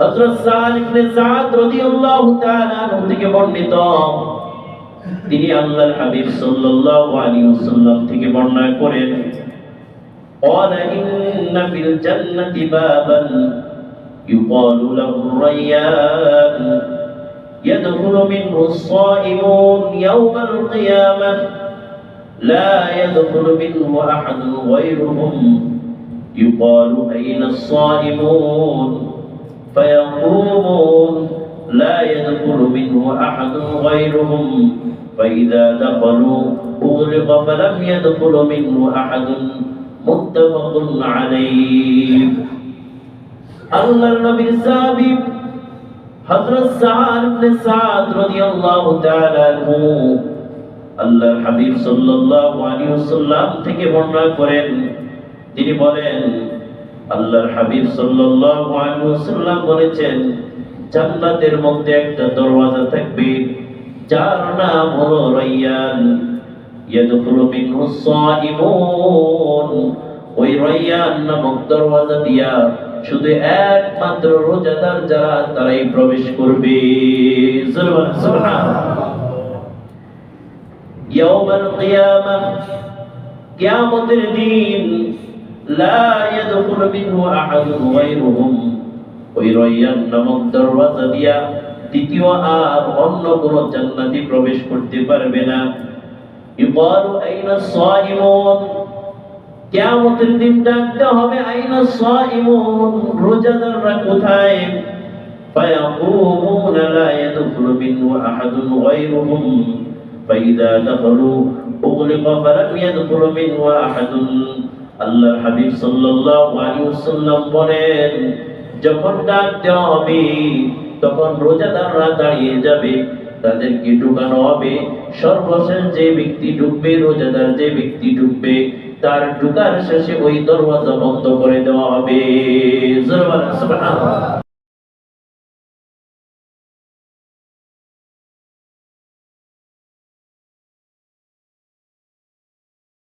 হযরত সাদ ইবনে সাদ রাদিয়াল্লাহু তাআলা আনহু থেকে বর্ণিত তিনি আল্লাহর হাবিব সাল্লাল্লাহু আলাইহি ওয়াসাল্লাম থেকে বর্ণনা করেন قال إن في الجنة بابا يقال له الريان يدخل منه الصائمون يوم القيامة لا يدخل منه أحد غيرهم يقال أين الصائمون فيقومون لا يدخل منه أحد غيرهم فإذا دخلوا أغلق فلم يدخل منه أحد متفق عليه আল্লাহর নবীর সাহাবী হযরত সাদ ইবনে সাদ রাদিয়াল্লাহু তাআলা আনহু আল্লাহর হাবিব সাল্লাল্লাহু আলাইহি ওয়াসাল্লাম থেকে বর্ণনা করেন তিনি বলেন আল্লাহর হাবিব সাল্লাল্লাহু আলাইহি ওয়াসাল্লাম বলেছেন, জান্নাতের মধ্যে একটা দরওয়াজা থাকবে, যার নাম হলো রায়্যান ইয়াদখুলু মিনহু সাইমুন ওই রায়্যান নামক দরওয়াজা দিয়া শুধু একমাত্র রোজাদার যারা, তারাই প্রবেশ করবে। ইয়াউমাল কিয়ামা, কিয়ামতের দিন লা ইয়াদখুলু মিনহু আহাদুন গায়রুহুম ওই রায়্যান নামক দরওয়াজা দিয়া দ্বিতীয় আর অন্য কোন জান্নাতি প্রবেশ করতে পারবে না ইকালু আইনা সাইমুন কিয়ামতের দিন ডাকতে হবে আইনা সাইমুন রোজাদাররা কোথায় فيقومون لا يدخل منه أحد غيرهم فإذا دخلوا أغلق فلم يدخل منه أحد আল্লাহর হাবিব সাল্লাল্লাহু আলাইহি ওয়াসাল্লাম বলেন, যখন ডাক দেওয়া হবে, তখন রোজাদাররা দাঁড়িয়ে যাবে, তাদেরকে ঢুকানো হবে। সর্বশেষ যে ব্যক্তি ঢুকবে, রোজাদার যে ব্যক্তি ঢুকবে, তার ঢুকার শেষে ওই দরওয়াজা বন্ধ করে দেওয়া হবে।